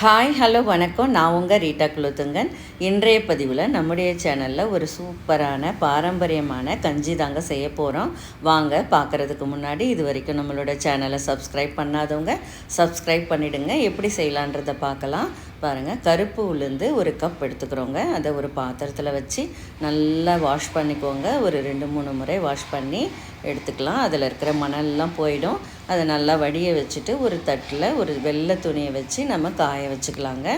Hi hello வணக்கம். நான் உங்கள் ரீட்டா குலோத்துங்கன். இன்றைய பதிவில் நம்முடைய சேனலில் ஒரு சூப்பரான பாரம்பரியமான கஞ்சி தாங்க செய்ய போகிறோம் வாங்க பார்க்குறதுக்கு முன்னாடி இது வரைக்கும் நம்மளோட சேனலை சப்ஸ்கிரைப் பண்ணாதவங்க சப்ஸ்கிரைப் பண்ணிவிடுங்க எப்படி செய்யலான்றதை பார்க்கலாம். பாருங்கள் கருப்பு உளுந்து ஒரு கப் எடுத்துக்கிறோங்க. அதை ஒரு பாத்திரத்தில் வச்சு நல்லா வாஷ் பண்ணிக்கோங்க. ஒரு ரெண்டு மூணு முறை வாஷ் பண்ணி எடுத்துக்கலாம். அதில் இருக்கிற மணல்லாம் போயிடும். அதை நல்லா வடிய வச்சுட்டு ஒரு தட்டில் ஒரு வெள்ளை துணியை வச்சு நம்ம காய வச்சுக்கலாங்க.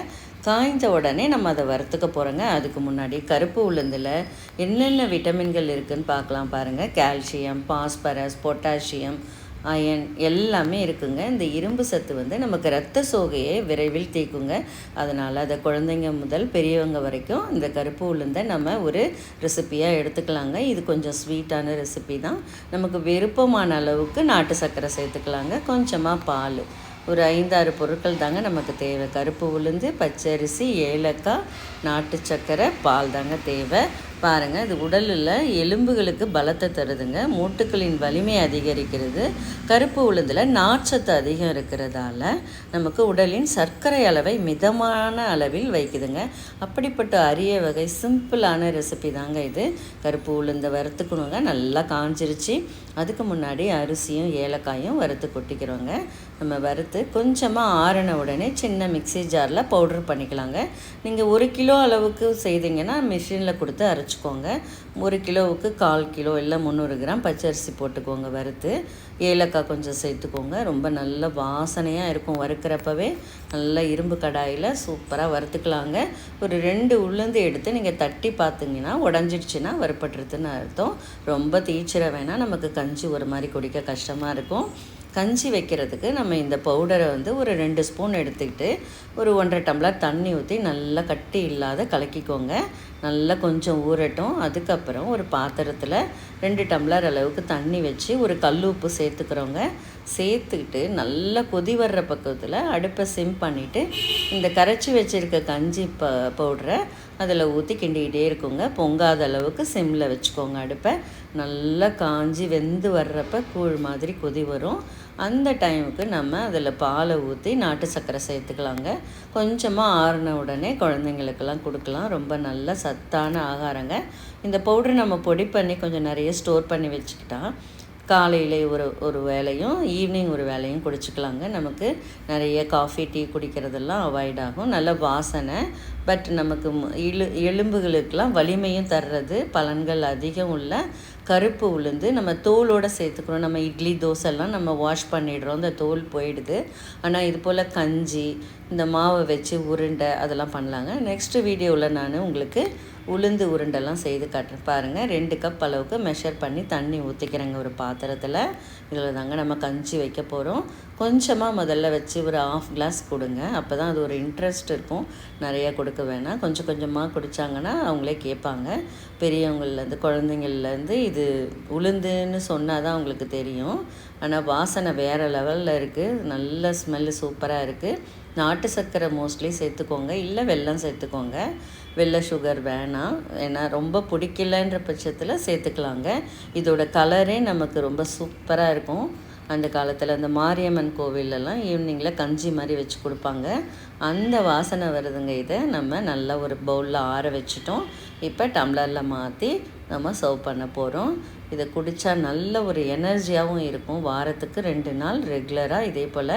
காய்ந்த உடனே நம்ம அதை வறுத்துக்க போகிறோங்க அதுக்கு முன்னாடி கருப்பு உளுந்தில் என்னென்ன விட்டமின்கள் இருக்குதுன்னு பார்க்கலாம் பாருங்கள் கால்சியம் பாஸ்பரஸ் பொட்டாசியம் அயன் எல்லாமே இருக்குங்க. இந்த இரும்பு சத்து வந்து நமக்கு ரத்த சோகையை விரைவில் தீக்குங்க. அதனால் அதை குழந்தைங்க முதல் பெரியவங்க வரைக்கும் இந்த கருப்பு உளுந்தை நம்ம ஒரு ரெசிப்பியாக எடுத்துக்கலாங்க. இது கொஞ்சம் ஸ்வீட்டான ரெசிபி தான். நமக்கு விருப்பமான அளவுக்கு நாட்டு சர்க்கரை சேர்த்துக்கலாங்க. கொஞ்சமாக பால். ஒரு ஐந்தாறு பொருட்கள் தாங்க நமக்கு தேவை. கருப்பு உளுந்து பச்சரிசி ஏலக்காய் நாட்டு சர்க்கரை பால் தாங்க தேவை. பாருங்கள் இது உடலில் எலும்புகளுக்கு பலத்தை தருதுங்க. மூட்டுக்களின் வலிமை அதிகரிக்கிறது. கருப்பு உளுந்தில் நார்ச்சத்து அதிகம் இருக்கிறதால நமக்கு உடலின் சர்க்கரை அளவை மிதமான அளவில் வைக்குதுங்க. அப்படிப்பட்ட அரிய வகை சிம்பிளான ரெசிபி தாங்க இது. கருப்பு உளுந்தை வறுத்துக்கணுங்க நல்லா காஞ்சிருச்சு. அதுக்கு முன்னாடி அரிசியும் ஏலக்காயும் வறுத்து கொட்டிக்கிறோங்க. நம்ம வறுத்து கொஞ்சமாக ஆறின உடனே சின்ன மிக்சி ஜாரில் பவுட்ரு பண்ணிக்கலாங்க. நீங்கள் ஒரு கிலோ அளவுக்கு செய்தீங்கன்னா மிஷினில் கொடுத்து வச்சுக்கோங்க. ஒரு கிலோவுக்கு கால் கிலோ இல்லை முந்நூறு கிராம் பச்சரிசி போட்டுக்கோங்க வறுத்து. ஏலக்காய் கொஞ்சம் சேர்த்துக்கோங்க. ரொம்ப நல்ல வாசனையாக இருக்கும் வறுக்கிறப்பவே. நல்ல இரும்பு கடாயில் சூப்பராக வறுத்துக்கலாங்க. ஒரு ரெண்டு உளுந்து எடுத்து நீங்கள் தட்டி பார்த்தீங்கன்னா உடஞ்சிடுச்சுன்னா வறுப்பட்டுருதுன்னு அர்த்தம். ரொம்ப தீச்சிர வேணால் நமக்கு கஞ்சி ஒரு மாதிரி குடிக்க கஷ்டமாக இருக்கும். கஞ்சி வைக்கிறதுக்கு நம்ம இந்த பவுடரை வந்து ஒரு ரெண்டு ஸ்பூன் எடுத்துக்கிட்டு ஒரு ஒன்றரை டம்ளர் தண்ணி ஊற்றி நல்லா கட்டி இல்லாத கலக்கிக்கோங்க. நல்லா கொஞ்சம் ஊறட்டும். அதுக்கப்புறம் ஒரு பாத்திரத்தில் ரெண்டு டம்ளர் அளவுக்கு தண்ணி வச்சு ஒரு கல் உப்பு சேர்த்துக்கிறோங்க. சேர்த்துக்கிட்டு நல்லா கொதி வர்ற பக்கத்தில் அடுப்பை சிம் பண்ணிவிட்டு இந்த கரைச்சி வச்சுருக்க கஞ்சி ப பவுடரை அதில் ஊற்றி கிண்டிக்கிட்டே இருக்குங்க. பொங்காத அளவுக்கு சிம்மில் வச்சுக்கோங்க அடுப்பை. நல்லா காஞ்சி வெந்து வர்றப்ப கூழ் மாதிரி கொதி வரும். அந்த டைமுக்கு நம்ம அதில் பாலை ஊற்றி நாட்டு சர்க்கரை சேர்த்துக்கலாங்க. கொஞ்சமாக ஆறின உடனே குழந்தைங்களுக்கெல்லாம் கொடுக்கலாம். ரொம்ப நல்ல சத்தான ஆகாரங்க. இந்த பவுடர் நம்ம பொடி பண்ணி கொஞ்சம் நிறைய ஸ்டோர் பண்ணி வச்சுக்கிட்டா காலையில் ஒரு ஒரு வேலையும் ஈவினிங் ஒரு வேலையும் குடிச்சிக்கலாங்க. நமக்கு நிறைய காஃபி டீ குடிக்கிறதெல்லாம் அவாய்ட் ஆகும். நல்ல வாசனை. பட் நமக்கு இழு எலும்புகளுக்கெல்லாம் வலிமையும் தர்றது பலன்கள் அதிகம் உள்ள கருப்பு உளுந்து நம்ம தோலோடு சேர்த்துக்கிறோம் நம்ம இட்லி தோசைலாம் நம்ம வாஷ் பண்ணிடுறோம். இந்த தோல் போயிடுது. ஆனால் இது போல் கஞ்சி இந்த மாவை வச்சு உருண்டை அதெல்லாம் பண்ணலாங்க. நெக்ஸ்ட்டு வீடியோவில் நான் உங்களுக்கு உளுந்து உருண்டெல்லாம் செய்து காட்டுறேன். பாருங்கள் ரெண்டு கப் அளவுக்கு மெஷர் பண்ணி தண்ணி ஊற்றிக்கிறேங்க ஒரு பாத்திரத்தில். இதில் தாங்க நம்ம கஞ்சி வைக்க போகிறோம் கொஞ்சமாக முதல்ல வச்சு ஒரு ஆஃப் கிளாஸ் கொடுங்க. அப்போ தான் அது ஒரு இன்ட்ரெஸ்ட் இருக்கும். நிறைய கொடுக்க வேணாம். கொஞ்சம் கொஞ்சமாக குடித்தாங்கன்னா அவங்களே கேட்பாங்க. பெரியவங்கள்லேருந்து குழந்தைங்கள்லேருந்து இது இது உளுந்துன்னு சொன்னால் தான் அவங்களுக்கு தெரியும். ஆனால் வாசனை வேறு லெவலில் இருக்குது நல்ல ஸ்மெல்லு சூப்பராக இருக்குது நாட்டு சர்க்கரை மோஸ்ட்லி சேர்த்துக்கோங்க. இல்லை வெல்லம் சேர்த்துக்கோங்க. வெள்ளை சுகர் வேணாம். ஏன்னா ரொம்ப பிடிக்கலன்ற பட்சத்தில் சேர்த்துக்கலாங்க. இதோட கலரே நமக்கு ரொம்ப சூப்பராக இருக்கும். அந்த காலத்தில் அந்த மாரியம்மன் கோவிலெல்லாம் ஈவினிங்கில் கஞ்சி மாதிரி வச்சு கொடுப்பாங்க. அந்த வாசனை வருதுங்க இதை. நம்ம நல்லா ஒரு பவுலில் ஆற வச்சுட்டோம். இப்போ டம்ளரில் மாற்றி நம்ம சர்வ் பண்ண போகிறோம் இதை குடித்தா நல்ல ஒரு எனர்ஜியாகவும் இருக்கும். வாரத்துக்கு ரெண்டு நாள் ரெகுலராக இதே போல்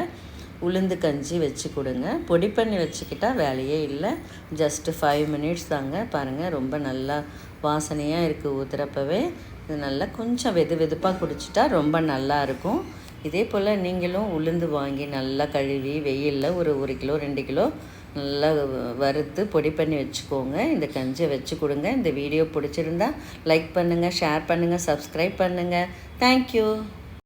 உளுந்து கஞ்சி வச்சு கொடுங்க. பொடி பண்ணி வச்சுக்கிட்டால் வேலையே இல்லை. ஜஸ்ட்டு ஃபைவ் மினிட்ஸ் தாங்க. பாருங்கள் ரொம்ப நல்லா வாசனையாக இருக்குது ஊற்றுறப்பவே இது நல்லா கொஞ்சம் வெது வெதுப்பாக குடிச்சிட்டா ரொம்ப நல்லா இருக்கும். இதே போல் நீங்களும் உளுந்து வாங்கி நல்லா கழுவி வெயிலில் ஒரு ஒரு கிலோ ரெண்டு கிலோ நல்லா வறுத்து பொடி பண்ணி வச்சுக்கோங்க. இந்த கஞ்சியை வச்சு கொடுங்க. இந்த வீடியோ பிடிச்சிருந்தா லைக் பண்ணுங்கள் ஷேர் பண்ணுங்கள் சப்ஸ்கிரைப் பண்ணுங்கள் தேங்க்யூ